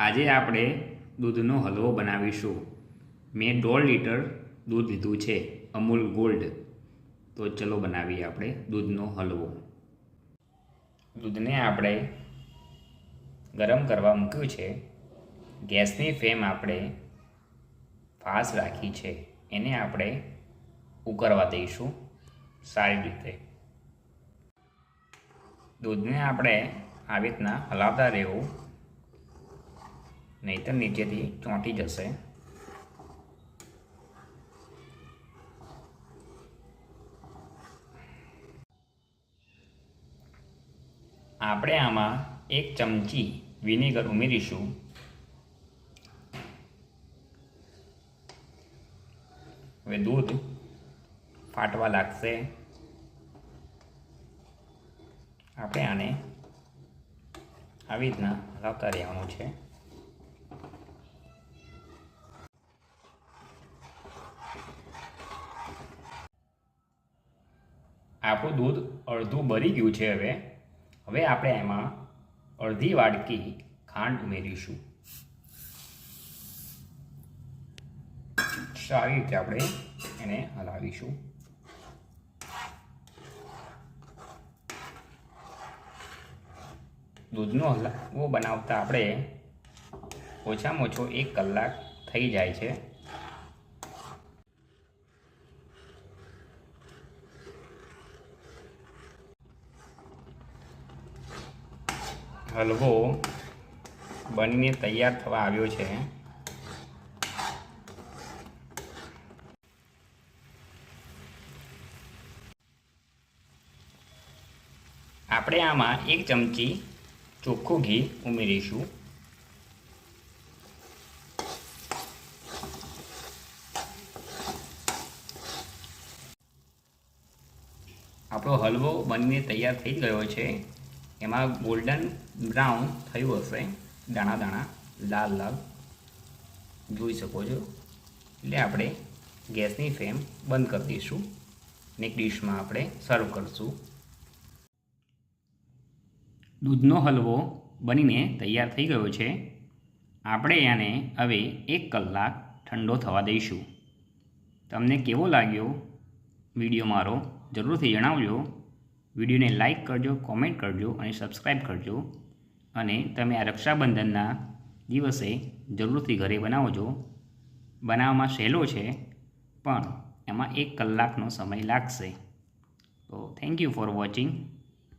આજે આપણે દૂધનો હલવો બનાવીશું. મેં દોઢ લીટર દૂધ લીધું છે, અમૂલ ગોલ્ડ. તો ચલો બનાવીએ આપણે દૂધનો હલવો. દૂધને આપણે ગરમ કરવા મૂક્યું છે. ગેસની ફ્લેમ આપણે ફાસ્ટ રાખી છે. એને આપણે ઉકળવા દઈશું સારી રીતે. દૂધને આપણે આવી રીતના હલાવતા રહેવું. નહીંતર નીચેથી ચોંટી જશે. આપણે આમાં એક ચમચી વિનેગર ઉમેરીશું. હવે દૂધ ફાટવા લાગશે. આપણે આને આવી રીતના હલાવતા રહેવાનું છે. આપણું દૂધ અડધું બળી ગયું છે હવે. હવે આપણે એમાં અડધી વાડકી ખાંડ ઉમેરીશું. સારી રીતે આપણે એને હલાવીશું. દૂધનો હલાવો બનાવતા આપણે ઓછામાં ઓછો એક કલાક થઈ જાય છે. હલવો બનીને તૈયાર થવા આવ્યો છે. આપણે આમાં એક ચમચી ચોખ્ખું ઘી ઉમેરીશું. આપણો હલવો બનીને તૈયાર થઈ ગયો છે. એમાં ગોલ્ડન બ્રાઉન થયું હશે. દાણા દાણા, લાલ લાલ. જોઈ શકો છો. એટલે આપણે ગેસની ફ્લેમ બંધ કરી દઈશું ને ડીશમાં આપણે સર્વ કરીશું. દૂધનો હલવો બનીને તૈયાર થઈ ગયો છે. આપણે આને હવે એક કલાક ઠંડો થવા દઈશું. તમને કેવો લાગ્યો? વીડિયો મારો જરૂરથી જણાવજો. વિડીયોને લાઇક કરજો, કોમેન્ટ કરજો અને સબસ્ક્રાઈબ કરજો. અને તમે આ રક્ષાબંધનના દિવસે જરૂરથી ઘરે બનાવજો. બનાવવામાં સહેલો છે, પણ એમાં એક કલાકનો સમય લાગશે. તો થેન્ક યુ ફોર વોચિંગ